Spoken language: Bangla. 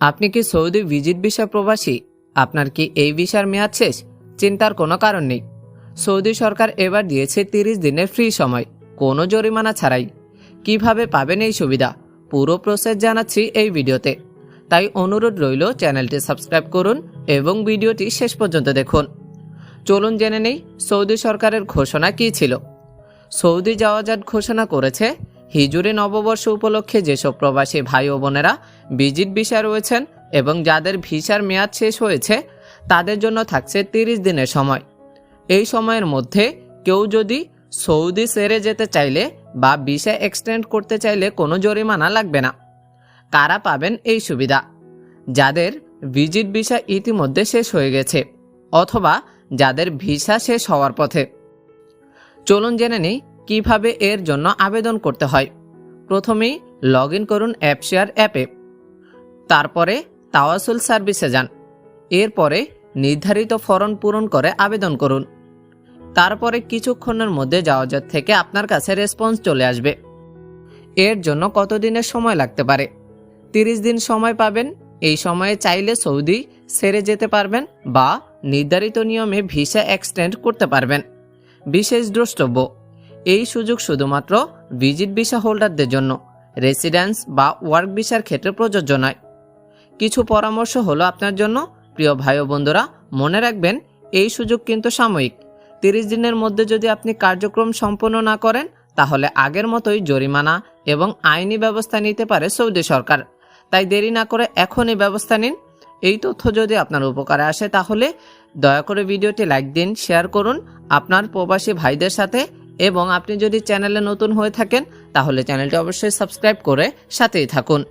আপনি কি সৌদি ভিজিট ভিসা প্রবাসী? আপনার কি এই ভিসার মেয়াদ শেষ? চিন্তার কোনো কারণ নেই। সৌদি সরকার এবার দিয়েছে তিরিশ দিনের ফ্রি সময়, কোনো জরিমানা ছাড়াই। কীভাবে পাবেন এই সুবিধা? পুরো প্রসেস জানাচ্ছি এই ভিডিওতে। তাই অনুরোধ রইল চ্যানেলটি সাবস্ক্রাইব করুন এবং ভিডিওটি শেষ পর্যন্ত দেখুন। চলুন জেনে নেই সৌদি সরকারের ঘোষণা কী ছিল। সৌদি যাওয়াজাত ঘোষণা করেছে হিজুরি নববর্ষ উপলক্ষে যেসব প্রবাসী ভাই ও বোনেরা ভিজিট ভিসা রয়েছেন এবং যাদের ভিসার মেয়াদ শেষ হয়েছে, তাদের জন্য থাকছে তিরিশ দিনের সময়। এই সময়ের মধ্যে কেউ যদি সৌদি সেরে যেতে চাইলে বা ভিসা এক্সটেন্ড করতে চাইলে কোনো জরিমানা লাগবে না। কারা পাবেন এই সুবিধা? যাদের ভিজিট ভিসা ইতিমধ্যে শেষ হয়ে গেছে অথবা যাদের ভিসা শেষ হওয়ার পথে। চলুন জেনে নিই কীভাবে এর জন্য আবেদন করতে হয়? প্রথমেই লগ ইন করুন অ্যাপশেয়ার অ্যাপে। তারপরে তাওয়াসুল সার্ভিসে যান। এরপরে নির্ধারিত ফরম পূরণ করে আবেদন করুন। তারপরে কিছুক্ষণের মধ্যে যাওয়াজাত থেকে আপনার কাছে রেসপন্স চলে আসবে। এর জন্য কতদিনের সময় লাগতে পারে? তিরিশ দিন সময় পাবেন। এই সময়ে চাইলে সৌদি সেরে যেতে পারবেন বা নির্ধারিত নিয়মে ভিসা এক্সটেন্ড করতে পারবেন। বিশেষ দ্রষ্টব্য এই সুযোগ শুধুমাত্র ভিজিট ভিসা হোল্ডারদের জন্য, রেসিডেন্স বা ওয়ার্ক ভিসার ক্ষেত্রে প্রযোজ্য নয়। কিছু পরামর্শ হলো আপনার জন্য। প্রিয় ভাই বন্ধুরা, মনে রাখবেন, এই সুযোগ কিন্তু সাময়িক। তিরিশ দিনের মধ্যে যদি আপনি কার্যক্রম সম্পন্ন না করেন, তাহলে আগের মতোই জরিমানা এবং আইনি ব্যবস্থা নিতে পারে সৌদি সরকার। তাই দেরি না করে এখনই ব্যবস্থা নিন। এই তথ্য যদি আপনার উপকারে আসে, তাহলে দয়া করে ভিডিওটি লাইক দিন, শেয়ার করুন। আপনার প্রবাসী ভাইদের সাথে এবং আপনি যদি চ্যানেলে নতুন হয়ে থাকেন তাহলে চ্যানেলটি অবশ্যই সাবস্ক্রাইব করে সাথেই থাকুন।